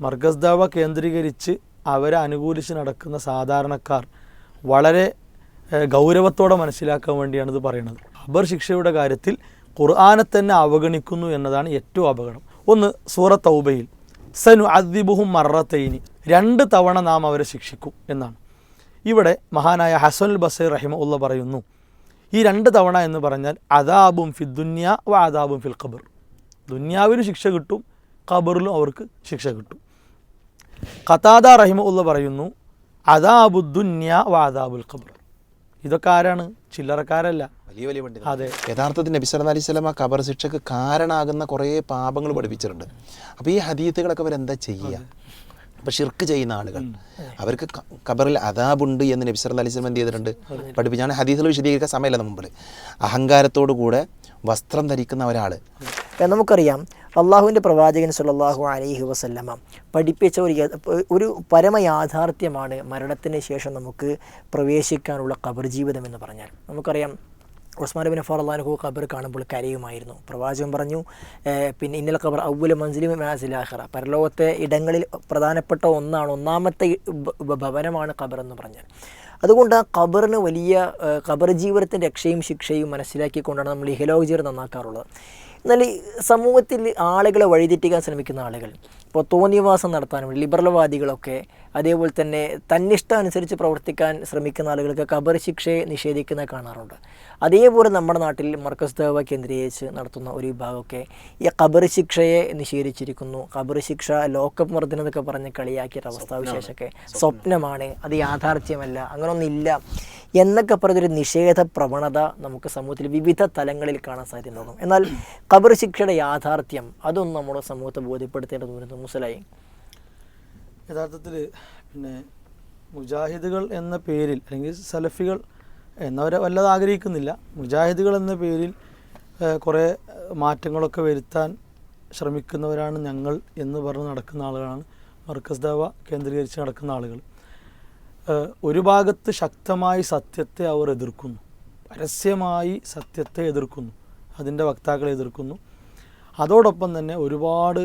മർഗസ് ദാവ കേന്ദ്രീകരിച്ച് അവരെ അനുകൂലിച്ച് നടക്കുന്ന സാധാരണക്കാർ വളരെ ഗൗരവത്തോടെ മനസ്സിലാക്കാൻ വേണ്ടിയാണ് ഇത് പറയുന്നത്. അബർ ശിക്ഷയുടെ കാര്യത്തിൽ ഖുർആാനെ തന്നെ അവഗണിക്കുന്നു എന്നതാണ് ഏറ്റവും അപകടം. ഒന്ന് സൂറ തൗബയിൽ സനു അദ്ദിബുഹും മറത്തൈനി രണ്ട് തവണ നാം അവരെ ശിക്ഷിക്കും എന്നാണ്. ഇവിടെ മഹാനായ ഹസനുൽ ബസൈർ റഹിമ ഉള്ള പറയുന്നു ഈ രണ്ട് തവണ എന്ന് പറഞ്ഞാൽ അദാബും ഫി ദുന്യ വ അദാബും ഫിൽ ഖബർ. ദുന്യാവിലും ശിക്ഷ കിട്ടും ഖബറിലും അവർക്ക് ശിക്ഷ കിട്ടും. ഖതാദ റഹിമുള്ള പറയുന്നു അദാബു ദുന്യ വാദാബുൽ ഖബർ. ഇതൊക്കെ ആരാണ്? ചില്ലറക്കാരല്ല. വലിയ വലിയ പണ്ഡിതൻ അതെ. യഥാർത്ഥത്തിൽ നബി സല്ലല്ലാഹു അലൈഹി സ്വലം ആ ഖബർ ശിക്ഷക്ക് കാരണമാകുന്ന കുറേ പാപങ്ങൾ പഠിപ്പിച്ചിട്ടുണ്ട്. അപ്പോൾ ഈ ഹദീത്തുകളൊക്കെ അവരെന്താ ചെയ്യുക? അപ്പോൾ ഷിർക്ക് ചെയ്യുന്ന ആളുകൾ. അവർക്ക് കബറിൽ അതാബുണ്ട് എന്ന് നബി സല്ലല്ലാഹു അലൈഹി സ്വലം എന്ത് ചെയ്തിട്ടുണ്ട്? പഠിപ്പിച്ചാണ് ഹദീസുകൾ വിശദീകരിക്കാൻ സമയമില്ല മുമ്പിൽ. അഹങ്കാരത്തോടു കൂടെ വസ്ത്രം ധരിക്കുന്ന ഒരാൾ നമുക്കറിയാം. അള്ളാഹുവിന്റെ പ്രവാചകൻ സല്ലല്ലാഹു അലൈഹി വസല്ലമ പഠിപ്പിച്ച ഒരു ഒരു പരമയാഥാർത്ഥ്യമാണ് മരണത്തിന് ശേഷം നമുക്ക് പ്രവേശിക്കാനുള്ള കബർ ജീവിതം എന്ന് പറഞ്ഞാൽ. നമുക്കറിയാം ഉസ്മാൻ ബിൻ അള്ളാഹു ഖബർ കാണുമ്പോൾ കരയുമായിരുന്നു. പ്രവാചകൻ പറഞ്ഞു പിന്നെ ഇന്നലെ ഖബർ ഔവല മഞ്ജിലും മാസിലാഹറ പരലോകത്തെ ഇടങ്ങളിൽ പ്രധാനപ്പെട്ട ഒന്നാണ് ഒന്നാമത്തെ ഭവനമാണ് ഖബർ എന്ന് പറഞ്ഞാൽ. അതുകൊണ്ട് ആ ഖബറിന് വലിയ ഖബർ ജീവിതത്തിന്റെ രക്ഷയും ശിക്ഷയും മനസ്സിലാക്കിക്കൊണ്ടാണ് നമ്മൾ ഇഹലോക ജീവിതം നന്നാക്കാറുള്ളത്. എന്നാൽ സമൂഹത്തിൽ ആളുകളെ വഴിതെറ്റിക്കാൻ ശ്രമിക്കുന്ന ആളുകൾ. ഇപ്പോൾ തോന്നിയവാസം നടത്താനും ലിബറൽവാദികളൊക്കെ അതേപോലെ തന്നെ തന്നിഷ്ടം അനുസരിച്ച് പ്രവർത്തിക്കാൻ ശ്രമിക്കുന്ന ആളുകൾക്ക് കബർ ശിക്ഷയെ നിഷേധിക്കുന്ന കാണാറുണ്ട്. അതേപോലെ നമ്മുടെ നാട്ടിൽ മർക്കസ് ദേവ കേന്ദ്രീകരിച്ച് നടത്തുന്ന ഒരു വിഭാഗമൊക്കെ ഈ കബർ ശിക്ഷയെ നിഷേധിച്ചിരിക്കുന്നു. കബർ ശിക്ഷ ലോക്കപ്പ് മർദ്ദനം എന്നൊക്കെ പറഞ്ഞ് കളിയാക്കിയ അവസ്ഥാവിശേഷമൊക്കെ സ്വപ്നമാണ്. അത് യാഥാർത്ഥ്യമല്ല. അങ്ങനൊന്നില്ല എന്നൊക്കെ പറഞ്ഞൊരു നിഷേധ പ്രവണത നമുക്ക് സമൂഹത്തിൽ വിവിധ തലങ്ങളിൽ കാണാൻ സാധ്യതയുണ്ടാകും എന്നാൽ കബർ ശിക്ഷയുടെ യാഥാർത്ഥ്യം അതൊന്നും നമ്മുടെ സമൂഹത്തെ ബോധ്യപ്പെടുത്തേണ്ടതുണ്ട് മുസലായി. യഥാർത്ഥത്തിൽ പിന്നെ മുജാഹിദുകൾ എന്ന പേരിൽ അല്ലെങ്കിൽ സലഫികൾ എന്നവരെ വല്ലത് ആഗ്രഹിക്കുന്നില്ല. മുജാഹിദുകൾ എന്ന പേരിൽ കുറേ മാറ്റങ്ങളൊക്കെ വരുത്താൻ ശ്രമിക്കുന്നവരാണ് ഞങ്ങൾ എന്ന് പറഞ്ഞ് നടക്കുന്ന ആളുകളാണ്. മർക്കസ് ദവ കേന്ദ്രീകരിച്ച് നടക്കുന്ന ആളുകൾ. ഒരു ഭാഗത്ത് ശക്തമായി സത്യത്തെ അവർ എതിർക്കുന്നു. പരസ്യമായി സത്യത്തെ എതിർക്കുന്നു. അതിന്റെ വക്താക്കളെ എതിർക്കുന്നു. അതോടൊപ്പം തന്നെ ഒരുപാട്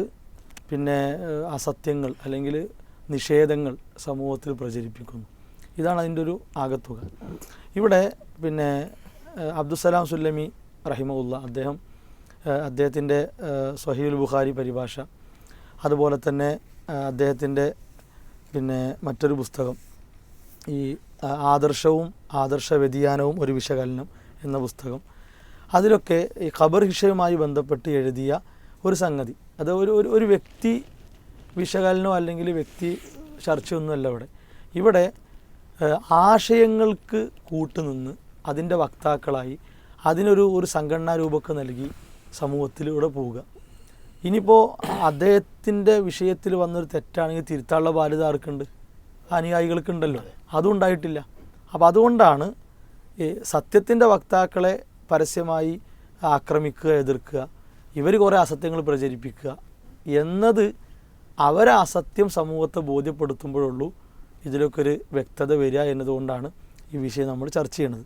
പിന്നെ അസത്യങ്ങൾ അല്ലെങ്കിൽ നിഷേധങ്ങൾ സമൂഹത്തിൽ പ്രചരിപ്പിക്കുന്നു. ഇതാണ് അതിന്റെ ഒരു ആകത്തുക. ഇവിടെ പിന്നെ അബ്ദുസലാം സുല്ലമി റഹിമുല്ല അദ്ദേഹം അദ്ദേഹത്തിന്റെ സൊഹീൽ ബുഖാരി പരിഭാഷ അതുപോലെ തന്നെ അദ്ദേഹത്തിന്റെ പിന്നെ മറ്റൊരു പുസ്തകം ഈ ആദർശവും ആദർശ വ്യതിയാനവും ഒരു വിശകലനം എന്ന പുസ്തകം. അതിലൊക്കെ ഈ ഖബർ ഹിഷയുമായി ബന്ധപ്പെട്ട് എഴുതിയ ഒരു സംഗതി. അത് ഒരു ഒരു ഒരു വ്യക്തി വിശകലനമോ അല്ലെങ്കിൽ വ്യക്തി ചർച്ചയൊന്നുമല്ല ഇവിടെ. ഇവിടെ ആശയങ്ങൾക്ക് കൂട്ടുനിന്ന് അതിന്റെ വക്താക്കളായി അതിനൊരു ഒരു സംഘടനാ രൂപക്ക് നൽകി സമൂഹത്തിലൂടെ പോവുക. ഇനിയിപ്പോൾ അദ്ദേഹത്തിന്റെ വിഷയത്തിൽ വന്നൊരു തെറ്റാണെങ്കിൽ തിരുത്താനുള്ള ബാധ്യത ആർക്കുണ്ട്? അനുയായികൾക്കുണ്ടല്ലോ. അതും ഉണ്ടായിട്ടില്ല. അപ്പോൾ അതുകൊണ്ടാണ് സത്യത്തിന്റെ വക്താക്കളെ പരസ്യമായി ആക്രമിക്കുക എതിർക്കുക. ഇവർ കുറേ അസത്യങ്ങൾ പ്രചരിപ്പിക്കുക എന്നത് അവരെ അസത്യം സമൂഹത്തെ ബോധ്യപ്പെടുത്തുമ്പോഴുള്ളൂ ഇതിലൊക്കെ ഒരു വ്യക്തത വരിക എന്നതുകൊണ്ടാണ് ഈ വിഷയം നമ്മൾ ചർച്ച ചെയ്യുന്നത്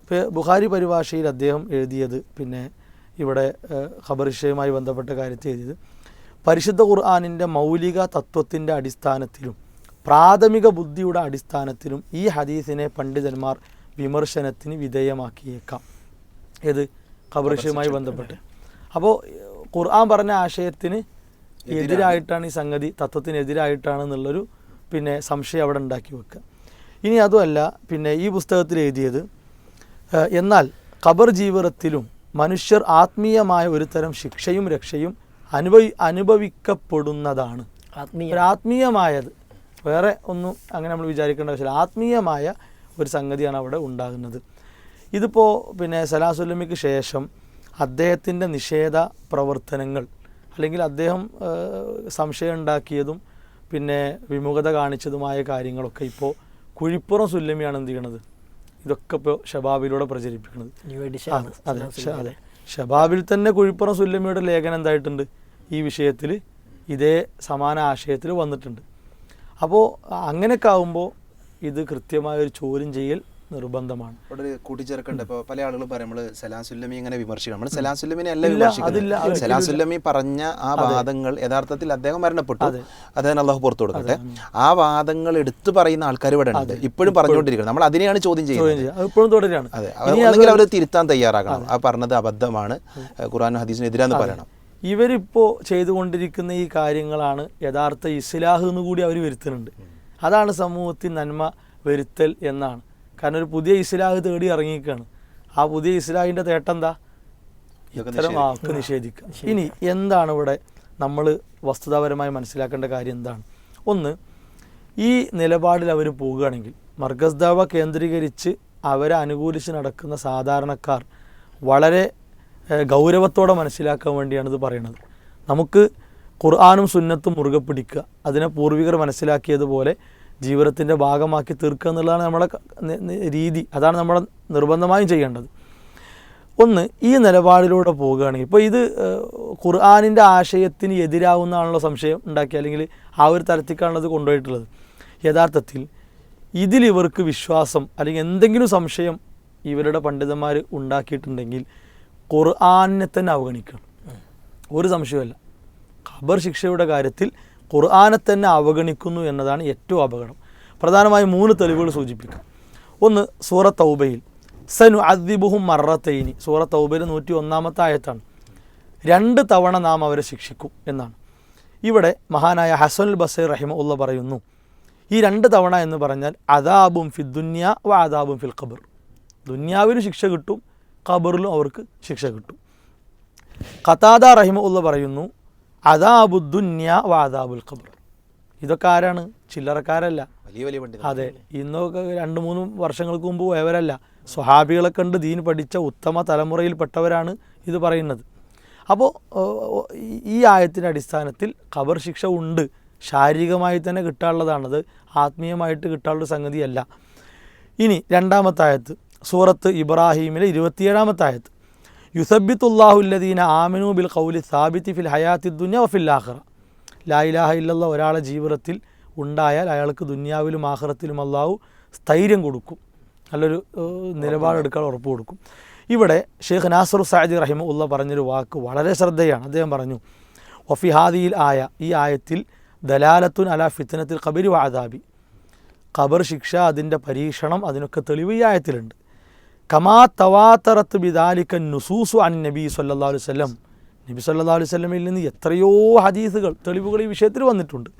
ഇപ്പോൾ ബുഹാരി പരിഭാഷയിൽ അദ്ദേഹം എഴുതിയത് പിന്നെ ഇവിടെ ഖബർ വിഷയവുമായി ബന്ധപ്പെട്ട കാര്യത്തിൽ എഴുതിയത് പരിശുദ്ധ ഖുർആാനിന്റെ മൗലിക തത്വത്തിന്റെ അടിസ്ഥാനത്തിലും പ്രാഥമിക ബുദ്ധിയുടെ അടിസ്ഥാനത്തിലും ഈ ഹദീസിനെ പണ്ഡിതന്മാർ വിമർശനത്തിന് വിധേയമാക്കിയേക്കാം. ഏത്? ഖബർ വിഷയവുമായി ബന്ധപ്പെട്ട്. അപ്പോൾ ഖുർആൻ പറഞ്ഞ ആശയത്തിന് എതിരായിട്ടാണ് ഈ സംഗതി തത്വത്തിനെതിരായിട്ടാണ് എന്നുള്ളൊരു പിന്നെ സംശയം അവിടെ ഉണ്ടാക്കി വെക്കുക. ഇനി അതുമല്ല പിന്നെ ഈ പുസ്തകത്തിൽ എഴുതിയത് എന്നാൽ ഖബർ ജീവിതത്തിലും മനുഷ്യർ ആത്മീയമായ ഒരു തരം ശിക്ഷയും രക്ഷയും അനുഭവി അനുഭവിക്കപ്പെടുന്നതാണ്. ആത്മീയ. ഒരു ആത്മീയമായത് വേറെ ഒന്നും അങ്ങനെ നമ്മൾ വിചാരിക്കേണ്ട ആവശ്യമില്ല. ആത്മീയമായ ഒരു സംഗതിയാണ് അവിടെ ഉണ്ടാകുന്നത്. ഇതിപ്പോൾ പിന്നെ സലാസുല്ലമിക്ക് ശേഷം അദ്ദേഹത്തിന്റെ നിഷേധ പ്രവർത്തനങ്ങൾ അല്ലെങ്കിൽ അദ്ദേഹം സംശയം ഉണ്ടാക്കിയതും പിന്നെ വിമുഖത കാണിച്ചതുമായ കാര്യങ്ങളൊക്കെ ഇപ്പോൾ കുഴിപ്പുറം സുല്ലമിയാണ് എന്ത് ചെയ്യണത്? ഇതൊക്കെ ഇപ്പോൾ ഷബാബിലൂടെ പ്രചരിപ്പിക്കുന്നത് അതെ അതെ ഷബാബിൽ തന്നെ കുഴിപ്പുറം സുല്ലമിയുടെ ലേഖനം എന്തായിട്ടുണ്ട്? ഈ വിഷയത്തിൽ ഇതേ സമാന ആശയത്തിൽ വന്നിട്ടുണ്ട്. അപ്പോൾ അങ്ങനെയൊക്കെ ആകുമ്പോൾ ഇത് കൃത്യമായ ഒരു ചോദ്യം ചെയ്യൽ നിർബന്ധമാണ്. ഇവിടെ ഒരു കൂട്ടിച്ചേർക്കണ്ട് ഇപ്പോൾ പല ആളുകളും പറയുമ്പോൾ സലാസുല്ലമി ഇങ്ങനെ വിമർശിക്കണം. നമ്മൾ സലാസുല്ലമിനെ അല്ല വിമർശിക്കുന്നത്. സലാസുല്ലമി പറഞ്ഞ ആ വാദങ്ങൾ യഥാർത്ഥത്തിൽ അദ്ദേഹം മരണപ്പെട്ടു. അദ്ദേഹം അള്ളാഹു പുറത്തു കൊടുക്കട്ടെ ആ വാദങ്ങൾ എടുത്തു പറയുന്ന ആൾക്കാർ ഇവിടെ ഉണ്ട്. ഇപ്പോഴും പറഞ്ഞുകൊണ്ടിരിക്കുന്നത്. നമ്മൾ അതിനെയാണ് ചോദ്യം ചെയ്യുന്നത്. ഇപ്പോഴും തുടരുകയാണ്. അതെ. അല്ലെങ്കിൽ അവർ തിരുത്താൻ തയ്യാറാകണം. ആ പറഞ്ഞത് അബദ്ധമാണ്. ഖുറാനും ഹദീസിനെതിരാന്ന് പറയണം. ഇവരിപ്പോൾ ചെയ്തുകൊണ്ടിരിക്കുന്ന ഈ കാര്യങ്ങളാണ് യഥാർത്ഥ ഇസ്ലാഹ് എന്ന് കൂടി അവർ വരുത്തുന്നുണ്ട്. അതാണ് സമൂഹത്തിൽ നന്മ വരുത്തൽ എന്നാണ്. കാരണം ഒരു പുതിയ ഇസ്ലാഹ് തേടി ഇറങ്ങിയിരിക്കുകയാണ്. ആ പുതിയ ഇസ്ലാഹിന്റെ തേട്ടം എന്താ ഇത്തരം വാക്ക് നിഷേധിക്കുക. ഇനി എന്താണ് ഇവിടെ നമ്മൾ വസ്തുതാപരമായി മനസ്സിലാക്കേണ്ട കാര്യം എന്താണ്? ഒന്ന് ഈ നിലപാടിൽ അവർ പോവുകയാണെങ്കിൽ മർഗസ് ദാവ കേന്ദ്രീകരിച്ച് അവരെ അനുകൂലിച്ച് നടക്കുന്ന സാധാരണക്കാർ വളരെ ഗൗരവത്തോടെ മനസ്സിലാക്കാൻ വേണ്ടിയാണ് ഇത് പറയുന്നത്. നമുക്ക് ഖുർആാനും സുന്നത്തും മുറുകെ പിടിക്കുക. അതിനെ പൂർവികർ മനസ്സിലാക്കിയതുപോലെ ജീവിതത്തിന്റെ ഭാഗമാക്കി തീർക്കുക എന്നുള്ളതാണ് നമ്മുടെ രീതി. അതാണ് നമ്മൾ നിർബന്ധമായും ചെയ്യേണ്ടത്. ഒന്ന് ഈ നിലപാടിലൂടെ പോവുകയാണെങ്കിൽ ഇപ്പോൾ ഇത് ഖുർആാനിന്റെ ആശയത്തിന് എതിരാവുന്നതാണല്ലോ സംശയം ഉണ്ടാക്കി അല്ലെങ്കിൽ ആ ഒരു തരത്തിലേക്കാണല്ലോ ഇത് കൊണ്ടുപോയിട്ടുള്ളത്. യഥാർത്ഥത്തിൽ ഇതിലിവർക്ക് വിശ്വാസം അല്ലെങ്കിൽ എന്തെങ്കിലും സംശയം ഇവരുടെ പണ്ഡിതന്മാർ ഉണ്ടാക്കിയിട്ടുണ്ടെങ്കിൽ ഖുർആാനിനെ തന്നെ അവഗണിക്കണം. ഒരു സംശയമല്ല ഖബർ ശിക്ഷയുടെ കാര്യത്തിൽ ഖുർആനെ തന്നെ അവഗണിക്കുന്നു എന്നതാണ് ഏറ്റവും അപകടം. പ്രധാനമായും മൂന്ന് തെളിവുകൾ സൂചിപ്പിക്കാം. ഒന്ന് സൂറ തൗബയിൽ. സനു അദ്ദിബുഹും മറത്തൈനി സൂറ തൗബയിൽ നൂറ്റി ഒന്നാമത്തെ ആയത്താണ്. രണ്ട് തവണ നാം അവരെ ശിക്ഷിക്കും എന്നാണ്. ഇവിടെ മഹാനായ ഹസനുൽ ബസീർ റഹിമ ഉള്ള പറയുന്നു ഈ രണ്ട് തവണ എന്ന് പറഞ്ഞാൽ അദാബും ഫി ദുന്യ വ അദാബും ഫിൽ ഖബർ. ദുന്യാവിന് ശിക്ഷ കിട്ടും ഖബറിലും അവർക്ക് ശിക്ഷ കിട്ടും. ഖത്താദ റഹിമ ഉള്ള പറയുന്നു അദാബു ദുന്യ വാദാബുൽ ഖബർ. ഇതൊക്കെ ആരാണ്? ചില്ലറക്കാരല്ല. വലിയ വലിയ പണ്ഡിതർ അതെ. ഇന്നൊക്കെ രണ്ട് മൂന്ന് വർഷങ്ങൾക്ക് മുമ്പ് പോയവരല്ല. സ്വഹാബികളെ കണ്ട് ദീൻ പഠിച്ച ഉത്തമ തലമുറയിൽപ്പെട്ടവരാണ് ഇത് പറയുന്നത്. അപ്പോൾ ഈ ആയത്തിന്റെ അടിസ്ഥാനത്തിൽ ഖബർ ശിക്ഷ ഉണ്ട്. ശാരീരികമായി തന്നെ കിട്ടാനുള്ളതാണത്. ആത്മീയമായിട്ട് കിട്ടാനുള്ള സംഗതിയല്ല. ഇനി രണ്ടാമത്തെ ആയത്ത് സൂറത്ത് ഇബ്രാഹീമിലെ ഇരുപത്തിയേഴാമത്തെ ആയത്ത് യുസബിത്തുല്ലാഹുല്ലദീന ആമിനു ബിൽ കൗലി സാബിത്തി ഫിൽ ഹയാത്തി ദുന്യ വഫിൽ ആഹ്റ ലായിലാഹ ഇല്ലല്ല ഒരാളെ ജീവിതത്തിൽ ഉണ്ടായാൽ അയാൾക്ക് ദുന്യാവിലും ആഹ്റത്തിലും അള്ളാഹു സ്ഥൈര്യം കൊടുക്കും. നല്ലൊരു നിലപാടെടുക്കാൻ ഉറപ്പ് കൊടുക്കും. ഇവിടെ ഷെയ്ഖ് നാസർ സാജി റഹിമ ഉള്ള പറഞ്ഞൊരു വാക്ക് വളരെ ശ്രദ്ധയാണ്. അദ്ദേഹം പറഞ്ഞു വഫിഹാദിയിൽ ആയ ഈ ആയത്തിൽ ദലാലത്തുൻ അല ഫിത്തനത്തിൽ ഖബരി വാദാബി ഖബർ ശിക്ഷ അതിന്റെ പരീക്ഷണം അതിനൊക്കെ തെളിവ് ഈ ആയത്തിലുണ്ട്. കമാ തവാത്തറത്ത് ബിദാലിക്കൻ നുസൂസു അൻ നബി സല്ലാ അലൈഹി സ്വലം നബി സല്ലാ അലൈഹി സ്വലമിൽ നിന്ന് എത്രയോ ഹദീസുകൾ തെളിവുകൾ ഈ വിഷയത്തിൽ വന്നിട്ടുണ്ട്.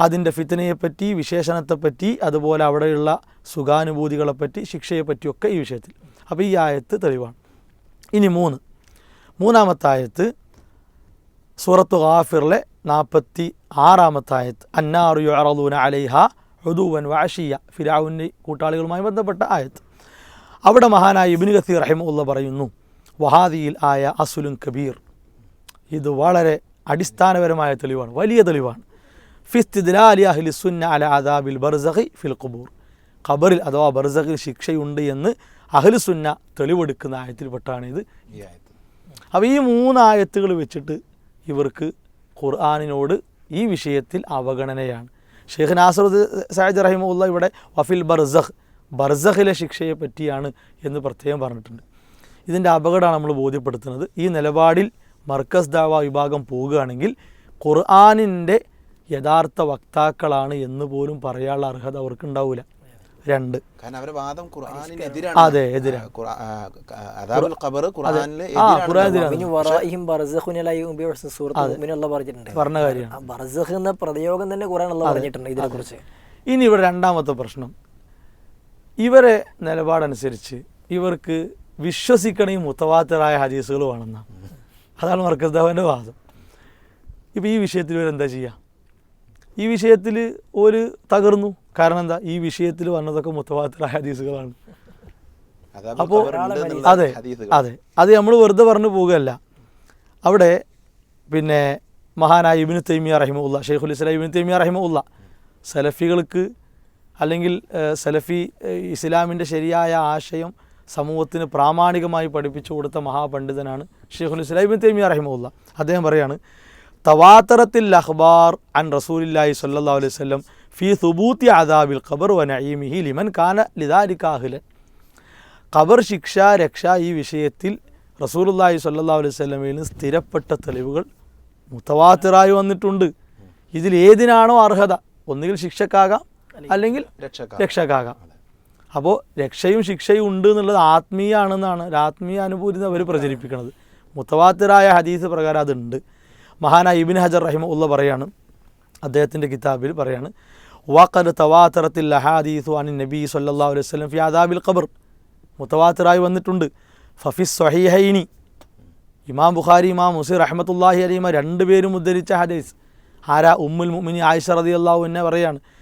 അതിന്റെ ഫിത്തനയെപ്പറ്റി വിശേഷണത്തെപ്പറ്റി അതുപോലെ അവിടെയുള്ള സുഖാനുഭൂതികളെപ്പറ്റി ശിക്ഷയെപ്പറ്റിയൊക്കെ ഈ വിഷയത്തിൽ. അപ്പോൾ ഈ ആയത്ത് തെളിവാണ്. ഇനി മൂന്ന്. മൂന്നാമത്തെ ആയത്ത് സൂറത്ത് ഗാഫിറിലെ നാൽപ്പത്തി ആറാമത്തെ ആയത്ത്. അന്നാറു അറദൂന അലൈഹ ഹുദൂവൻ വാഷിയ ഫിരാവുന്റെ കൂട്ടാളികളുമായി ബന്ധപ്പെട്ട ആയത്ത്. അവിടെ മഹാനായ ഇബ്നു കസീർ റഹിമുല്ല പറയുന്നു വഹാദിയിൽ ആയ അസുലുൻ കബീർ ഇത് വളരെ അടിസ്ഥാനപരമായ തെളിവാണ് വലിയ തെളിവാണ് ഫിസ്തിദ്ലാലി അഹ്ലി സുന്ന അല അദാബിൽ ബർസഖി ഫിൽ ഖുബൂർ ഖബറിൽ അഥവാ ബർസഖിൽ ശിക്ഷയുണ്ട് എന്ന് അഹ്ലു സുന്ന തെളിവെടുക്കുന്ന ആയത്തിൽപ്പെട്ടാണ് ഇത് ഈ ആയത്ത് അപ്പോൾ ഈ മൂന്ന് ആയത്തുകൾ വെച്ചിട്ട് ഇവർക്ക് ഖുർആാനിനോട് ഈ വിഷയത്തിൽ അവഗണനയാണ് ഷെയ്ഖ് നാസർ സാഹിദ് റഹിമുള്ള ഇവിടെ വഫിൽ ബർസഖ് ബർസഖിലെ ശിക്ഷയെ പറ്റിയാണ് എന്ന് പ്രത്യേകം പറഞ്ഞിട്ടുണ്ട്. ഇതിന്റെ അപകടമാണ് നമ്മൾ ബോധ്യപ്പെടുത്തുന്നത്. ഈ നിലപാടിൽ മർക്കസ് ദാവ വിഭാഗം പോവുകയാണെങ്കിൽ ഖുർആാനിന്റെ യഥാർത്ഥ വക്താക്കളാണ് എന്ന് പോലും പറയാനുള്ള അർഹത അവർക്ക് ഉണ്ടാവില്ല രണ്ട്. കാരണം അവരുടെ വാദം അതെ, എതിരാണ്. പറഞ്ഞ കാര്യമാണ് എന്ന പ്രയോഗം തന്നെ ഖുർആൻ അള്ളാഹ് പറഞ്ഞിട്ടുണ്ട് ഇതിനെക്കുറിച്ച്. ഇനി ഇവിടെ രണ്ടാമത്തെ പ്രശ്നം. ഇവരെ നിലപാടനുസരിച്ച് ഇവർക്ക് വിശ്വസിക്കണ ഈ മുത്തവാത്തറായ ഹദീസുകൾ വേണമെന്നാണ് അതാണ് മർക്കസ് ധാവന്റെ വാദം. ഇപ്പോൾ ഈ വിഷയത്തിൽ ഇവരെന്താ ചെയ്യുക ഈ വിഷയത്തിൽ ഒരു തകർന്നു. കാരണം എന്താ? ഈ വിഷയത്തിൽ വന്നതൊക്കെ മുത്തവാത്തരായ ഹദീസുകളാണ്. അപ്പോൾ അതെ അതെ. അത് നമ്മൾ വെറുതെ പറഞ്ഞു പോവുകയല്ല. അവിടെ പിന്നെ മഹാനായ ഇബിന് തൈമിയ റഹിമുല്ല ഷെയ്ഖുൽ ഇസ്ലാം ഇബിന് തൈമിയ റഹിമുല്ല സലഫികൾക്ക് അല്ലെങ്കിൽ സലഫി ഇസ്ലാമിന്റെ ശരിയായ ആശയം സമൂഹത്തിന് പ്രാമാണികമായി പഠിപ്പിച്ചു കൊടുത്ത മഹാപണ്ഡിതനാണ് ഷെയ്ഖുൽ ഇസ്ലാം തേമി റഹിമുല്ല അദ്ദേഹം പറയാണ് തവാത്തറത്തിൽ അഖ്ബാർ അൻ റസൂലില്ലാഹി സല്ലാ അലൈഹി വസല്ലം ഫി സുബൂത്തി അദാബിൽ ഖബർ വ നഈമിഹി ലിമൻ കാന ലിദാലിക്കാഹിലൻ ഖബർ ശിക്ഷ രക്ഷ ഈ വിഷയത്തിൽ റസൂലുള്ളാഹി സല്ലാ അലൈഹി വസല്ലമയിൽ നിന്ന് സ്ഥിരപ്പെട്ട തെളിവുകൾ മുത്തവാത്തിറായി വന്നിട്ടുണ്ട്. ഇതിൽ ഏതിനാണോ അർഹത? ഒന്നുകിൽ ശിക്ഷക്കാകാം അല്ലെങ്കിൽ രക്ഷക്കാ രക്ഷക്കാകാം അപ്പോൾ രക്ഷയും ശിക്ഷയും ഉണ്ട് എന്നുള്ളത് ആത്മീയാണെന്നാണ് ഒരു ആത്മീയ അനുഭൂതി അവർ പ്രചരിപ്പിക്കുന്നത്. മുത്തവാത്തിറായ ഹദീസ് പ്രകാരം അതുണ്ട്. മഹാനായ ഇബിൻ ഹജർ റഹിമ ഉള്ള പറയാണ് അദ്ദേഹത്തിന്റെ കിതാബിൽ പറയാണ് വാഖദ് തവാത്തറത്തിൽ ലഹാദീസു അനി നബി സല്ലാ അലൈഹി വസല്ലം ഫി അദാബിൽ ഖബർ. മുത്തവാത്തിറായി വന്നിട്ടുണ്ട്. ഫഫിസ് സഹിഹൈനി ഇമാം ബുഖാരി ഇമാം മുസീർ റഹ്മത്തുല്ലാഹി അലീമ രണ്ടുപേരും ഉദ്ധരിച്ച ഹദീസ്. ആരാ? ഉമ്മുൽ മുമിനി ആയിഷ അള്ളാഹു എന്നെ പറയാണ്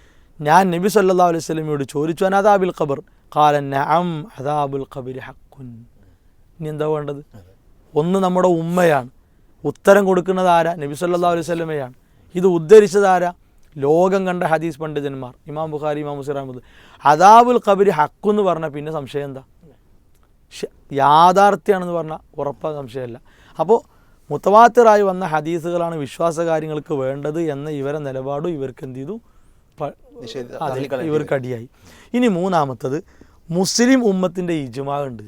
ഞാൻ നബി സല്ലാ അലൈഹി സ്വലമിയോട് ചോദിച്ചു അനാദാബിൽ ഖബർ? ഖാല നഅം അദാബുൽ ഖബിരി ഹക്കുൻ ഇനി എന്താ വേണ്ടത്? ഒന്ന് നമ്മുടെ ഉമ്മയാണ്. ഉത്തരം കൊടുക്കുന്നത് ആരാ? നബി സല്ലാ അലൈഹി സ്വലമയാണ് ഇത് ഉദ്ധരിച്ചത് ആരാ? ലോകം കണ്ട ഹദീസ് പണ്ഡിതന്മാർ ഇമാം ബുഖാരി ഇമാം അഹമ്മദ്. അദാബുൽ ഖബിരി ഹക്കു എന്ന് പറഞ്ഞാൽ പിന്നെ സംശയം എന്താ? യാഥാർത്ഥ്യമാണെന്ന് പറഞ്ഞാൽ ഉറപ്പ സംശയമല്ല. അപ്പോൾ മുത്തവാത്തിറായി വന്ന ഹദീസുകളാണ് വിശ്വാസ കാര്യങ്ങൾക്ക് വേണ്ടത് എന്ന ഇവരെ നിലപാടും ഇവർക്ക് എന്ത് ചെയ്തു? ഇവർക്ക് അടിയായി ഇനി മൂന്നാമത്തത് മുസ്ലിം ഉമ്മത്തിന്റെ ഇജുമാ ഉണ്ട്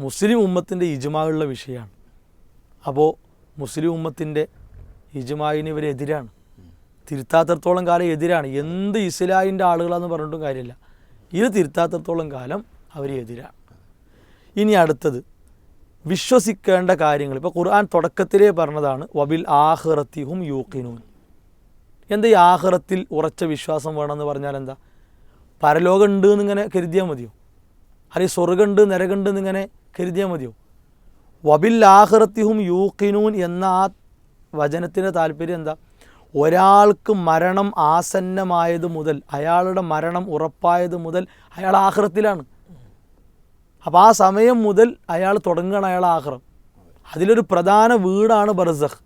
മുസ്ലിം ഉമ്മത്തിന്റെ ഇജുമായുള്ള വിഷയമാണ്. അപ്പോൾ മുസ്ലിം ഉമ്മത്തിന്റെ ഇജുമായിന് ഇവർ എതിരാണ്. തിരുത്താത്തടത്തോളം കാലം എതിരാണ്. എന്ത് ഇസ്ലാഹിന്റെ ആളുകളാന്ന് പറഞ്ഞിട്ടും കാര്യമില്ല. ഇത് തിരുത്താത്തടത്തോളം കാലം അവർ എതിരാണ്. ഇനി അടുത്തത് വിശ്വസിക്കേണ്ട കാര്യങ്ങൾ. ഇപ്പോൾ ഖുർആൻ തുടക്കത്തിലേ പറഞ്ഞതാണ് വബിൽ ആഹ്റത്തിഹും യൂക്കിനൂൻ എന്താ ഈ ആഹ്റത്തിൽ ഉറച്ച വിശ്വാസം വേണമെന്ന് പറഞ്ഞാൽ എന്താ? പരലോകം ഉണ്ട് എന്നിങ്ങനെ കരുതിയാൽ മതിയോ? അല്ലെങ്കിൽ സ്വർഗമുണ്ട് നരകമുണ്ട് എന്നിങ്ങനെ കരുതിയാൽ മതിയോ? വബിൽ ആഹ്റത്തിഹും യൂക്കിനൂൻ എന്ന ആ വചനത്തിന്റെ താല്പര്യം എന്താ? ഒരാൾക്ക് മരണം ആസന്നമായത് മുതൽ അയാളുടെ മരണം ഉറപ്പായത് മുതൽ അയാൾ ആഹ്റത്തിലാണ്. അപ്പോൾ ആ സമയം മുതൽ അയാൾ തുടങ്ങുകയാണ് അയാൾ ആഹ്റം. അതിലൊരു പ്രധാന വീടാണ് ബർസഖ്.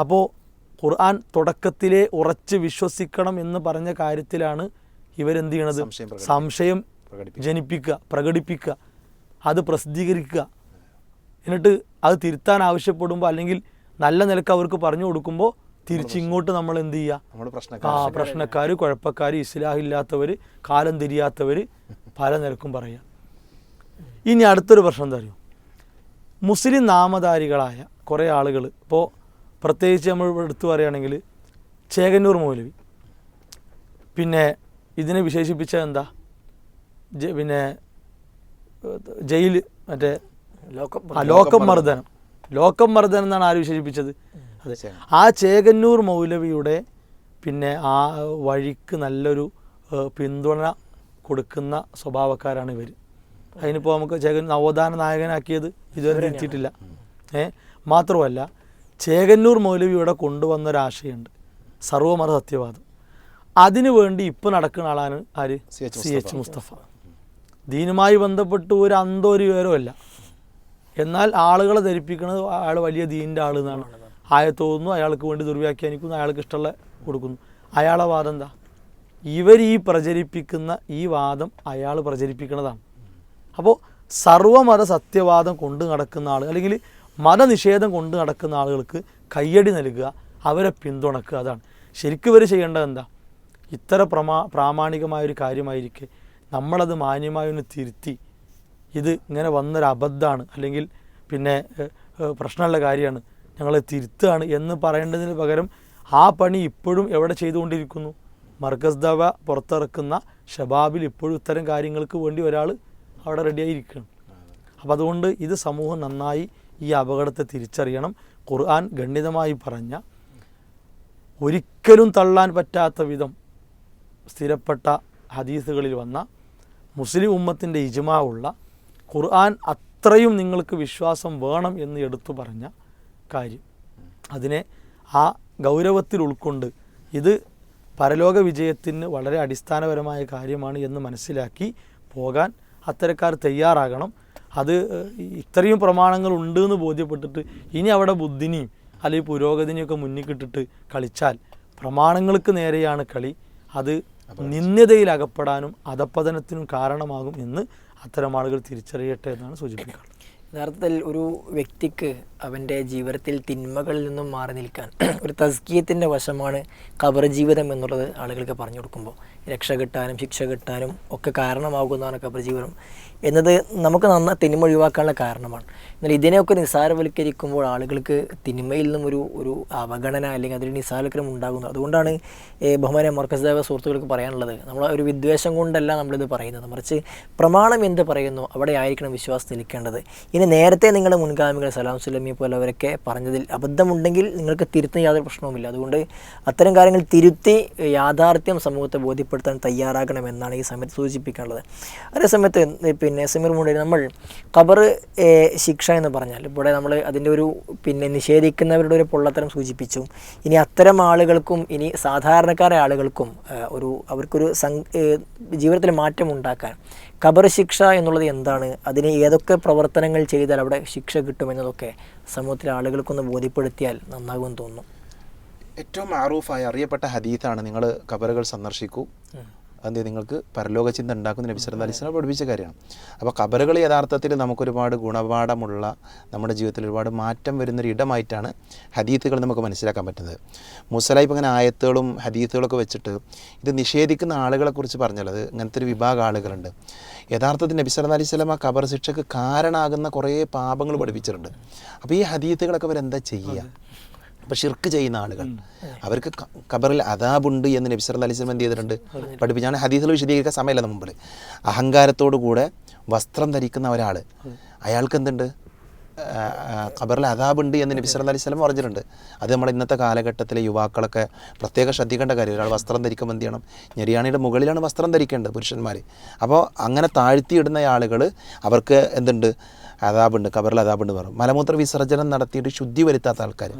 അപ്പോൾ ഖുർആൻ തുടക്കത്തിലെ ഉറച്ച് വിശ്വസിക്കണം എന്ന് പറഞ്ഞ കാര്യത്തിലാണ് ഇവരെന്ത് ചെയ്യണത്? സംശയം. ജനിപ്പിക്കുക പ്രകടിപ്പിക്കുക അത് പ്രസിദ്ധീകരിക്കുക. എന്നിട്ട് അത് തിരുത്താൻ ആവശ്യപ്പെടുമ്പോൾ അല്ലെങ്കിൽ നല്ല നിലയ്ക്ക് അവർക്ക് പറഞ്ഞു കൊടുക്കുമ്പോൾ തിരിച്ചിങ്ങോട്ട് നമ്മൾ എന്ത് ചെയ്യുക? ആ പ്രശ്നക്കാർ പ്രശ്നക്കാർ കുഴപ്പക്കാർ ഇസ്ലാഹില്ലാത്തവർ കാലം തിരിയാത്തവർ പല നിലക്കും പറയുക. ഇനി അടുത്തൊരു പ്രശ്നം എന്താ അറിയോ? മുസ്ലിം നാമധാരികളായ കുറേ ആളുകൾ ഇപ്പോൾ പ്രത്യേകിച്ച് നമ്മൾ എടുത്തു പറയുകയാണെങ്കിൽ ചേകന്നൂർ മൗലവി. പിന്നെ ഇതിനെ വിശേഷിപ്പിച്ച എന്താ? പിന്നെ ജയിൽ മറ്റേ ലോക്കം മർദ്ദനം. ലോക്കം മർദ്ദനം എന്നാണ് ആര് വിശേഷിപ്പിച്ചത്? അതെ. ആ ചേകന്നൂർ മൗലവിയുടെ പിന്നെ ആ വഴിക്ക് നല്ലൊരു പിന്തുണ കൊടുക്കുന്ന സ്വഭാവക്കാരാണ് ഇവർ അതിനിപ്പോൾ നമുക്ക് ചേകൻ നവോത്ഥാന നായകനാക്കിയത് ഇതുവരെ എത്തിയിട്ടില്ല. ഏ മാത്രമല്ല ചേകന്നൂർ മൗലവി ഇവിടെ കൊണ്ടുവന്ന ഒരാശയമുണ്ട് സർവമത സത്യവാദം. അതിനു വേണ്ടി ഇപ്പോൾ നടക്കുന്ന ആളാണ് ആര്? C H Mustafa. ദീനുമായി ബന്ധപ്പെട്ട് ഒരു അന്തോ ഒരു വിവരമല്ല എന്നാൽ ആളുകളെ ധരിപ്പിക്കുന്നത് അയാൾ വലിയ ദീനിന്റെ ആൾ എന്നാണ്. ആയ തോന്നുന്നു അയാൾക്ക് വേണ്ടി ദുർവ്യാഖ്യാനിക്കുന്നു അയാൾക്ക് ഇഷ്ടമുള്ള കൊടുക്കുന്നു. അയാളെ വാദം എന്താ? ഇവർ ഈ പ്രചരിപ്പിക്കുന്ന ഈ വാദം അയാൾ പ്രചരിപ്പിക്കുന്നതാണ്. അപ്പോൾ സർവമത സത്യവാദം കൊണ്ട് നടക്കുന്ന ആൾ അല്ലെങ്കിൽ മതനിഷേധം കൊണ്ട് നടക്കുന്ന ആളുകൾക്ക് കയ്യടി നൽകുക അവരെ പിന്തുണക്കുക അതാണ്. ശരിക്കും ഇവർ ചെയ്യേണ്ടത് എന്താ? ഇത്ര പ്രമാ പ്രാമാണികമായൊരു കാര്യമായിരിക്കെ നമ്മളത് മാന്യമായി ഒന്ന് തിരുത്തി ഇത് ഇങ്ങനെ വന്നൊരു അബദ്ധമാണ് അല്ലെങ്കിൽ പിന്നെ പ്രശ്നമുള്ള കാര്യമാണ് ഞങ്ങൾ തിരുത്തുകയാണ് എന്ന് പറയേണ്ടതിന് പകരം ആ പണി ഇപ്പോഴും എവിടെ ചെയ്തുകൊണ്ടിരിക്കുന്നു? മർക്കസ് ദവ പുറത്തിറക്കുന്ന ഷബാബിൽ ഇപ്പോഴും ഇത്തരം കാര്യങ്ങൾക്ക് വേണ്ടി ഒരാൾ അവിടെ റെഡിയായിരിക്കുകയാണ് അപ്പോൾ അതുകൊണ്ട് ഇത് സമൂഹം നന്നായി ഈ അപകടത്തെ തിരിച്ചറിയണം. ഖുർആൻ ഗണ്ഡിതമായി പറഞ്ഞ ഒരിക്കലും തള്ളാൻ പറ്റാത്ത വിധം സ്ഥിരപ്പെട്ട ഹദീസുകളിൽ വന്ന മുസ്ലിം ഉമ്മത്തിന്റെ ഇജ്മാവുള്ള ഖുർആൻ അത്രയും നിങ്ങൾക്ക് വിശ്വാസം വേണം എന്ന് എടുത്തു പറഞ്ഞ കാര്യം. അതിനെ ആ ഗൗരവത്തിൽ ഉൾക്കൊണ്ട് ഇത് പരലോക വിജയത്തിന് വളരെ അടിസ്ഥാനപരമായ കാര്യമാണ് എന്ന് മനസ്സിലാക്കി പോകാൻ അത്തരക്കാർ തയ്യാറാകണം. അത് ഇത്രയും പ്രമാണങ്ങൾ ഉണ്ട് എന്ന് ബോധ്യപ്പെട്ടിട്ട് ഇനി അവിടെ ബുദ്ധിനെയും അല്ലെങ്കിൽ പുരോഗതിനെയൊക്കെ മുന്നിക്കിട്ടിട്ട് കളിച്ചാൽ പ്രമാണങ്ങൾക്ക് നേരെയാണ് കളി. അത് നിന്ദ്യതയിൽ അകപ്പെടാനും അധപ്പതനത്തിനും കാരണമാകും എന്ന് അത്തരം ആളുകൾ തിരിച്ചറിയട്ടെ എന്നാണ് സൂചിപ്പിക്കുന്നത് യഥാർത്ഥത്തിൽ ഒരു വ്യക്തിക്ക് അവന്റെ ജീവിതത്തിൽ തിന്മകളിൽ നിന്നും മാറി നിൽക്കാൻ ഒരു തസ്കീയത്തിന്റെ വശമാണ് കബർ ജീവിതം എന്നുള്ളത് ആളുകൾക്ക് പറഞ്ഞു കൊടുക്കുമ്പോൾ. രക്ഷ കിട്ടാനും ശിക്ഷ കിട്ടാനും ഒക്കെ കാരണമാകുന്നതാണ് ഖബർ ജീവിതം എന്നത് നമുക്ക് നന്ന തിന്മ ഒഴിവാക്കാനുള്ള കാരണമാണ്. എന്നാൽ ഇതിനെയൊക്കെ നിസ്സാരവൽക്കരിക്കുമ്പോൾ ആളുകൾക്ക് തിന്മയിൽ നിന്നും ഒരു ഒരു അവഗണന അല്ലെങ്കിൽ അതിൽ നിസ്സാരവൽക്കരണം ഉണ്ടാകുന്നത്. അതുകൊണ്ടാണ് ബഹുമാന മർക്കസ് ദേവ സുഹൃത്തുക്കൾക്ക് പറയാനുള്ളത്. നമ്മൾ ഒരു വിദ്വേഷം കൊണ്ടല്ല നമ്മളിത് പറയുന്നത്. മറിച്ച് പ്രമാണം എന്ത് പറയുന്നു അവിടെ ആയിരിക്കണം വിശ്വാസം നിൽക്കേണ്ടത്. ഇനി നേരത്തെ നിങ്ങളുടെ മുൻഗാമികൾ സലാം സുലമി പോലെ അവരൊക്കെ പറഞ്ഞതിൽ അബദ്ധമുണ്ടെങ്കിൽ നിങ്ങൾക്ക് തിരുത്തുന്ന യാതൊരു പ്രശ്നവുമില്ല. അതുകൊണ്ട് അത്തരം കാര്യങ്ങൾ തിരുത്തി യാഥാർത്ഥ്യം സമൂഹത്തെ ബോധ്യപ്പെടുത്താൻ തയ്യാറാകണമെന്നാണ് ഈ സമയത്ത് സൂചിപ്പിക്കാനുള്ളത്. അതേ സമയത്ത് പിന്നെ സമീർ മുണ്ടേരി നമ്മൾ ഖബർ ശിക്ഷ എന്ന് പറഞ്ഞാൽ ഇവിടെ നമ്മൾ അതിന്റെ ഒരു പിന്നെ നിഷേധിക്കുന്നവരുടെ ഒരു പൊള്ളത്തരം സൂചിപ്പിച്ചു. ഇനി അത്തരം ആളുകൾക്കും ഇനി സാധാരണക്കാരായ ആളുകൾക്കും ഒരു അവർക്കൊരു സം ജീവിതത്തിൽ മാറ്റം ഉണ്ടാക്കാൻ ഖബർ ശിക്ഷ എന്നുള്ളത് എന്താണ്? അതിന് ഏതൊക്കെ പ്രവർത്തനങ്ങൾ ചെയ്താൽ അവിടെ ശിക്ഷ കിട്ടുമെന്നതൊക്കെ സമൂഹത്തിലെ ആളുകൾക്കൊന്ന് ബോധ്യപ്പെടുത്തിയാൽ നന്നാകുമെന്ന് തോന്നുന്നു. ഏറ്റവും മാറൂഫായ അറിയപ്പെട്ട ഹദീത്താണ് നിങ്ങൾ കബറുകൾ സന്ദർശിക്കൂ. അത് നിങ്ങൾക്ക് പരലോക ചിന്ത ഉണ്ടാക്കുന്ന നബി സല്ലല്ലാഹു അലൈഹി വസല്ലം പഠിപ്പിച്ച കാര്യമാണ്. അപ്പോൾ കബറുകൾ യഥാർത്ഥത്തിൽ നമുക്കൊരുപാട് ഗുണപാഠമുള്ള നമ്മുടെ ജീവിതത്തിൽ ഒരുപാട് മാറ്റം വരുന്നൊരു ഇടമായിട്ടാണ് ഹദീത്തുകൾ നമുക്ക് മനസ്സിലാക്കാൻ പറ്റുന്നത്. മുസലായിപ്പ് അങ്ങനെ ആയത്തുകളും ഹദീത്തുകളൊക്കെ വെച്ചിട്ട് ഇത് നിഷേധിക്കുന്ന ആളുകളെക്കുറിച്ച് പറഞ്ഞുള്ളത് ഇങ്ങനത്തെ ഒരു വിഭാഗം ആളുകളുണ്ട്. യഥാർത്ഥത്തിൽ നബി സല്ലല്ലാഹു അലൈഹി വസല്ലം ആ കബർ ശിക്ഷക്ക് കാരണമാകുന്ന കുറേ പാപങ്ങൾ പഠിപ്പിച്ചിട്ടുണ്ട്. അപ്പോൾ ഈ ഹദീത്തുകളൊക്കെ അവരെന്താ ചെയ്യുക അപ്പോൾ ഷിർക്ക് ചെയ്യുന്ന ആളുകൾ. അവർക്ക് കബറിൽ അതാബുണ്ട് എന്ന് നബി സല്ലല്ലാഹു അലൈഹി വസല്ലം എന്ത് ചെയ്തിട്ടുണ്ട്? പഠിപ്പിച്ചാണ് ഹദീസിൽ വിശദീകരിക്കാൻ സമയമല്ല മുമ്പിൽ. അഹങ്കാരത്തോടു കൂടെ വസ്ത്രം ധരിക്കുന്ന ഒരാൾ അയാൾക്ക് എന്തുണ്ട്? ഖബറിൽ അതാബുണ്ട് എന്ന് നബി സല്ലല്ലാഹു അലൈഹി വസല്ലം പറഞ്ഞിട്ടുണ്ട്. അത് നമ്മുടെ ഇന്നത്തെ കാലഘട്ടത്തിലെ യുവാക്കളൊക്കെ പ്രത്യേകം ശ്രദ്ധിക്കേണ്ട കാര്യം ഒരാൾ വസ്ത്രം ധരിക്കുമ്പോൾ എന്ത് ചെയ്യണം? ഞെരിയാണിയുടെ മുകളിലാണ് വസ്ത്രം ധരിക്കേണ്ടത് പുരുഷന്മാർ അപ്പോൾ അങ്ങനെ താഴ്ത്തിയിടുന്ന ആളുകൾ അവർക്ക് എന്തുണ്ട്? അതാബുണ്ട് ഖബറിൽ അതാബുണ്ട് പറയും മലമൂത്ര വിസർജനം നടത്തിയിട്ട് ശുദ്ധി വരുത്താത്ത ആൾക്കാർ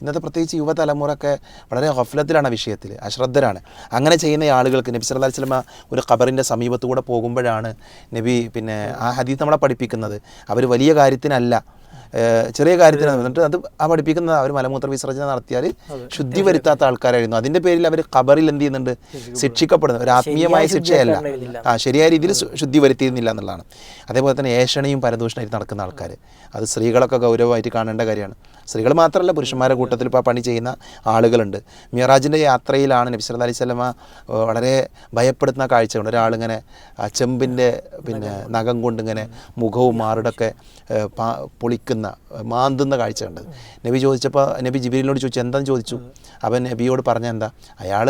ഇന്നത്തെ പ്രത്യേകിച്ച് യുവതലമുറയൊക്കെ വളരെ ഹഫ്ലത്തിലാണ് വിഷയത്തിൽ അശ്രദ്ധരാണ്. അങ്ങനെ ചെയ്യുന്ന ആളുകൾക്ക് നബി സല്ലല്ലാഹു അലൈഹി വസല്ലമ ഒരു ഖബറിന്റെ സമീപത്തുകൂടെ പോകുമ്പോഴാണ് നബി പിന്നെ ആ ഹദീസ് നമ്മളെ പഠിപ്പിക്കുന്നത്. അവർ വലിയ കാര്യത്തിനല്ല. ചെറിയ കാര്യത്തിനാണ് എന്നിട്ട് അത് ആ പഠിപ്പിക്കുന്നത് അവർ മലമൂത്ര വിസർജനം നടത്തിയാൽ ശുദ്ധി വരുത്താത്ത ആൾക്കാരായിരുന്നു. അതിന്റെ പേരിൽ അവർ ഖബറിൽ എന്ത് ചെയ്യുന്നുണ്ട്? ശിക്ഷിക്കപ്പെടുന്നത് ഒരു ആത്മീയമായ ശിക്ഷയല്ല. ആ ശരിയായ രീതിയിൽ ശുദ്ധി വരുത്തിയിരുന്നില്ല എന്നുള്ളതാണ്. അതേപോലെ തന്നെ ഏഷണയും പരദൂഷണമായിട്ട് നടക്കുന്ന ആൾക്കാർ അത് സ്ത്രീകളൊക്കെ ഗൗരവമായിട്ട് കാണേണ്ട കാര്യമാണ്. സ്ത്രീകൾ മാത്രമല്ല പുരുഷന്മാരുടെ കൂട്ടത്തിൽ ഇപ്പോൾ പണി ചെയ്യുന്ന ആളുകളുണ്ട്. മിയറാജിന്റെ യാത്രയിലാണ് നബി സല്ലല്ലാഹു അലൈഹി ഏഹ്, വളരെ ഭയപ്പെടുത്തുന്ന കാഴ്ചയുണ്ട്. ഒരാളിങ്ങനെ ചെമ്പിന്റെ പിന്നെ നഖം കൊണ്ടിങ്ങനെ മുഖവും മാറിടൊക്കെ പൊളിക്കുന്ന മാന്തുന്ന കാഴ്ച കാഴ്ചയുണ്ട്. നബി ചോദിച്ചപ്പോൾ നബി ജിബിലിനോട് ചോദിച്ചു എന്താന്ന് ചോദിച്ചു. അവൻ നബിയോട് പറഞ്ഞ എന്താ? അയാൾ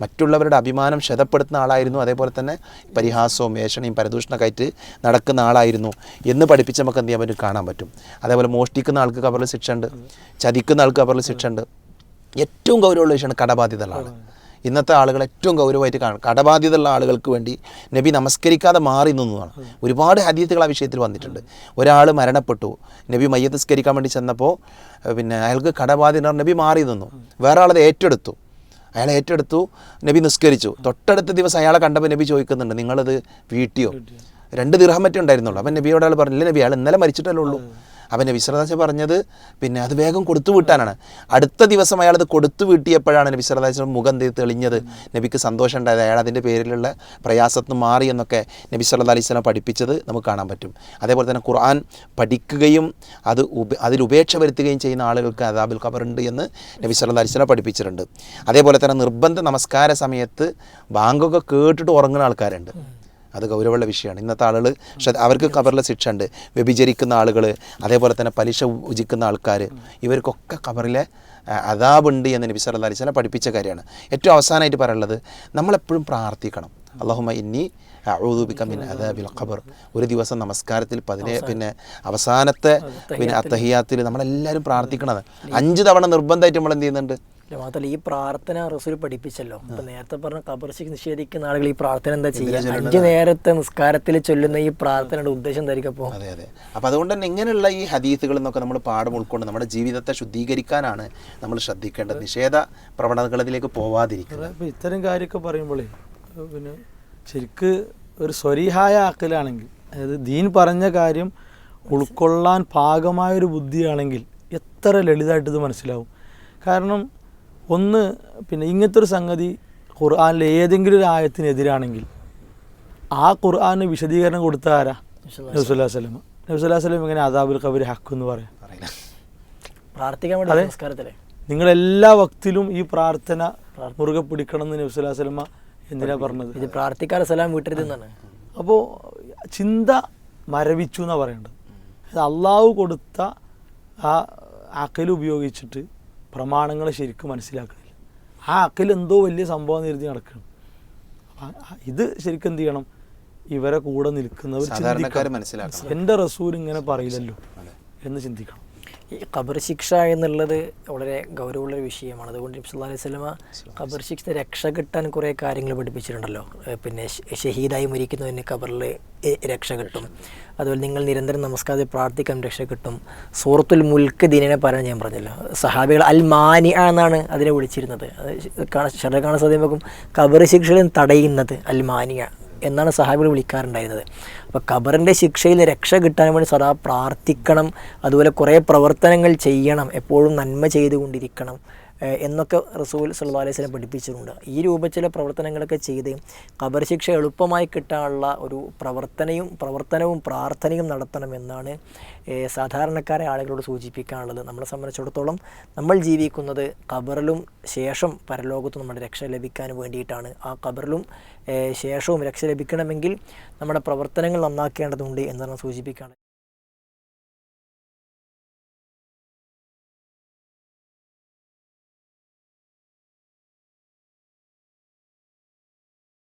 മറ്റുള്ളവരുടെ അഭിമാനം ക്ഷതപ്പെടുത്തുന്ന ആളായിരുന്നു. അതേപോലെ തന്നെ പരിഹാസവും വേഷണയും പരദൂഷണമൊക്കെ ആയിട്ട് നടക്കുന്ന ആളായിരുന്നു എന്ന് പഠിപ്പിച്ച് നമുക്ക് എന്ത് ചെയ്യാൻ പറ്റും? കാണാൻ പറ്റും. അതേപോലെ മോഷ്ടിക്കുന്ന ആൾക്ക് കബറിൽ ശിക്ഷ ഉണ്ട് ചതിക്കുന്ന ആൾക്ക് അവരുടെ ശിക്ഷ ഉണ്ട് ഏറ്റവും ഗൗരവമുള്ള വിഷയമാണ് കടബാധ്യതയുള്ള ആൾ ഇന്നത്തെ ആളുകൾ ഏറ്റവും ഗൗരവമായിട്ട് കാണും. കടബാധ്യതയുള്ള ആളുകൾക്ക് വേണ്ടി നബി നമസ്കരിക്കാതെ മാറി നിന്നതാണ്. ഒരുപാട് ഹദീത്തുകൾ ആ വിഷയത്തിൽ വന്നിട്ടുണ്ട്. ഒരാൾ മരണപ്പെട്ടു. നബി മയ്യത്തിസ്കരിക്കാൻ വേണ്ടി ചെന്നപ്പോൾ പിന്നെ അയാൾക്ക് കടബാധ്യത നബി മാറി നിന്നു. വേറെ ആളത് ഏറ്റെടുത്തു. അയാൾ ഏറ്റെടുത്തു നബി നിസ്കരിച്ചു. തൊട്ടടുത്ത ദിവസം അയാളെ കണ്ടപ്പോൾ നബി ചോദിക്കുന്നുണ്ട് നിങ്ങളത് വീട്ടിയോ? രണ്ട് ദിർഹം മറ്റേ ഉണ്ടായിരുന്നുള്ളൂ. അപ്പം നബിയോട് അയാൾ പറഞ്ഞില്ല നബി അയാൾ ഇന്നലെ മരിച്ചിട്ടല്ലേ ഉള്ളൂ. നബി സല്ലല്ലാഹു പറഞ്ഞത് പിന്നെ അത് വേഗം കൊടുത്തു വിട്ടാനാണ്. അടുത്ത ദിവസം അയാൾ അത് കൊടുത്തു വീട്ടിയപ്പോഴാണ് നബി വിശ്രദാശ മുഖം തെളിഞ്ഞത്. നബിക്ക് സന്തോഷം ഉണ്ടായത്. അയാൾ അതിന്റെ പേരിലുള്ള പ്രയാസത്തിന് മാറി എന്നൊക്കെ നബി സല്ലാ അലൈഹി വസല്ലം പഠിപ്പിച്ചത് നമുക്ക് കാണാൻ പറ്റും. അതേപോലെ തന്നെ ഖുർആൻ പഠിക്കുകയും അത് ഉപ അതിൽ വരുത്തുകയും ചെയ്യുന്ന ആളുകൾക്ക് അദാബുൽ ഖബറുണ്ട് എന്ന് നബി സല്ലാ അലൈഹി പഠിപ്പിച്ചിട്ടുണ്ട്. അതേപോലെ തന്നെ നിർബന്ധ നമസ്കാര സമയത്ത് ബാങ്കൊക്കെ കേട്ടിട്ട് ഉറങ്ങുന്ന ആൾക്കാരുണ്ട്. അത് ഗൗരവമുള്ള വിഷയമാണ്. ഇന്നത്തെ ആളുകൾ അവർക്ക് കബറിലെ ശിക്ഷ ഉണ്ട്. വ്യഭിചരിക്കുന്ന ആളുകൾ അതേപോലെ തന്നെ പലിശ ഉചിക്കുന്ന ആൾക്കാർ ഇവർക്കൊക്കെ കബറിലെ അതാബുണ്ട് എന്ന് നബി സല്ലല്ലാഹു അലൈഹി സ്വലം പഠിപ്പിച്ച കാര്യമാണ്. ഏറ്റവും അവസാനമായിട്ട് പറയാനുള്ളത് നമ്മളെപ്പോഴും പ്രാർത്ഥിക്കണം. അള്ളാഹുമ ഇന്നി അഊദുബിക മിൻ അദാബിൽ ഖബർ. ഒരു ദിവസം നമസ്കാരത്തിൽ പതിനെ പിന്നെ അവസാനത്തെ പിന്നെ അത്തഹിയാത്തിൽ നമ്മളെല്ലാവരും പ്രാർത്ഥിക്കണത് അഞ്ച് തവണ നിർബന്ധമായിട്ട് നമ്മൾ എന്ത് ചെയ്യുന്നുണ്ട്? അല്ല, മാത്രമല്ല ഈ പ്രാർത്ഥന റസൂൽ പഠിപ്പിച്ചല്ലോ. അപ്പൊ നേരത്തെ പറഞ്ഞ കബർശിക്ക് നിഷേധിക്കുന്ന ആളുകൾ ഈ പ്രാർത്ഥന എന്താ ചെയ്യുക? അഞ്ചു നേരത്തെ നിസ്കാരത്തിൽ ചൊല്ലുന്ന ഈ പ്രാർത്ഥനയുടെ ഉദ്ദേശം എന്തായിരിക്കും അതെ അതെ. അപ്പൊ അതുകൊണ്ട് തന്നെ ഇങ്ങനെയുള്ള ഈ ഹദീസുകൾ നിന്നൊക്കെ നമ്മൾ പാഠം ഉൾക്കൊണ്ട് നമ്മുടെ ജീവിതത്തെ ശുദ്ധീകരിക്കാനാണ് നമ്മൾ ശ്രദ്ധിക്കേണ്ടത്. നിഷേധ പ്രവണതകളിലേക്ക് പോവാതിരിക്കുന്നത് അപ്പൊ ഇത്തരം കാര്യമൊക്കെ പറയുമ്പോഴേ പിന്നെ ശരിക്ക് ഒരു സ്വരീഹായ ആക്കലാണെങ്കിൽ അതായത് ദീൻ പറഞ്ഞ കാര്യം ഉൾക്കൊള്ളാൻ പാകമായൊരു ബുദ്ധിയാണെങ്കിൽ എത്ര ലളിതമായിട്ട് ഇത് മനസ്സിലാവും. കാരണം ഒന്ന് പിന്നെ ഇങ്ങനത്തെ ഒരു സംഗതി ഖുർആാനിലെ ഏതെങ്കിലും ഒരു ആയത്തിനെതിരാണെങ്കിൽ ആ ഖുർആാന് വിശദീകരണം കൊടുത്ത ആരാ? നബ്സുല്ലാ സ്വലമ നബ്സുല്ലാ വസ്ലം ഇങ്ങനെ അതാബുൽ കബർ ഹക്ക് എന്ന് പറയാം? പ്രാർത്ഥിക്കാൻ എല്ലാ വക്തിലും ഈ പ്രാർത്ഥന മുറുകെ പിടിക്കണം എന്ന് നബ്സുല്ലാ വസ്ലമ എന്തിനാ പറഞ്ഞത്? ഇത് പ്രാർത്ഥിക്കാതെ സലാം വീട്ടരുതെന്നാണ് അപ്പോൾ ചിന്ത മരവിച്ചു എന്നാണ് പറയേണ്ടത്. അള്ളാഹു കൊടുത്ത ആ അക്കൽ ഉപയോഗിച്ചിട്ട് പ്രമാണങ്ങൾ ശരിക്കും മനസ്സിലാക്കുന്നില്ല ആ അക്കിൽ എന്തോ വലിയ സംഭവം എഴുതി നടക്കണം. അപ്പം ഇത് ശരിക്കും എന്ത് ചെയ്യണം? ഇവരെ കൂടെ നിൽക്കുന്നവർ എന്റെ റസൂൽ ഇങ്ങനെ പറയില്ലല്ലോ എന്ന് ചിന്തിക്കണം. ഈ ഖബർ ശിക്ഷ എന്നുള്ളത് വളരെ ഗൗരവമുള്ള ഒരു വിഷയമാണ്. അതുകൊണ്ട് നബി സല്ലല്ലാഹു അലൈഹി വസല്ലമ ഖബർ ശിക്ഷ രക്ഷ കിട്ടാൻ കുറേ കാര്യങ്ങൾ പഠിപ്പിച്ചിട്ടുണ്ടല്ലോ. പിന്നെ ഷഹീദായി മരിക്കുന്നതിന് ഖബറിൽ രക്ഷ കിട്ടും. അതുപോലെ നിങ്ങൾ നിരന്തരം നമസ്കാരത്തിൽ പ്രാർത്ഥിക്കാൻ രക്ഷ കിട്ടും. സൂറത്തുൽ മുൽക്ക് ദിനെ പറയാൻ ഞാൻ പറഞ്ഞല്ലോ. സഹാബികൾ അൽ മാനി എന്നാണ് അതിനെ വിളിച്ചിരുന്നത്. അത് ശ്രദ്ധ കാണാൻ സാധ്യമാക്കും ഖബർ ശിക്ഷയിൽ തടയുന്നത് അൽ മാനിയ എന്നാണ് സഹാബികൾ വിളിക്കാറുണ്ടായിരുന്നത്. അപ്പോൾ ഖബറിന്റെ ശിക്ഷയിൽ രക്ഷ കിട്ടാൻ വേണ്ടി സദാ പ്രാർത്ഥിക്കണം അതുപോലെ കുറേ പ്രവർത്തനങ്ങൾ ചെയ്യണം എപ്പോഴും നന്മ ചെയ്തുകൊണ്ടിരിക്കണം എന്നൊക്കെ റസൂൽ സല്ലാ അലൈഹി വസല്ലം പഠിപ്പിച്ചിട്ടുണ്ട്. ഈ രൂപത്തിലെ പ്രവർത്തനങ്ങളൊക്കെ ചെയ്ത് ഖബർ ശിക്ഷ എളുപ്പമായി കിട്ടാനുള്ള ഒരു പ്രവർത്തനയും പ്രവർത്തനവും പ്രാർത്ഥനയും നടത്തണം എന്നാണ് സാധാരണക്കാരെ ആളുകളോട് സൂചിപ്പിക്കാനുള്ളത്. നമ്മളെ സംബന്ധിച്ചിടത്തോളം നമ്മൾ ജീവിക്കുന്നത് ഖബറിലും ശേഷം പരലോകത്തും നമ്മുടെ രക്ഷ ലഭിക്കാൻ വേണ്ടിയിട്ടാണ്. ആ ഖബറിലും ശേഷവും രക്ഷ ലഭിക്കണമെങ്കിൽ നമ്മുടെ പ്രവർത്തനങ്ങൾ നന്നാക്കേണ്ടതുണ്ട് എന്നാണ് സൂചിപ്പിക്കാനുള്ളത്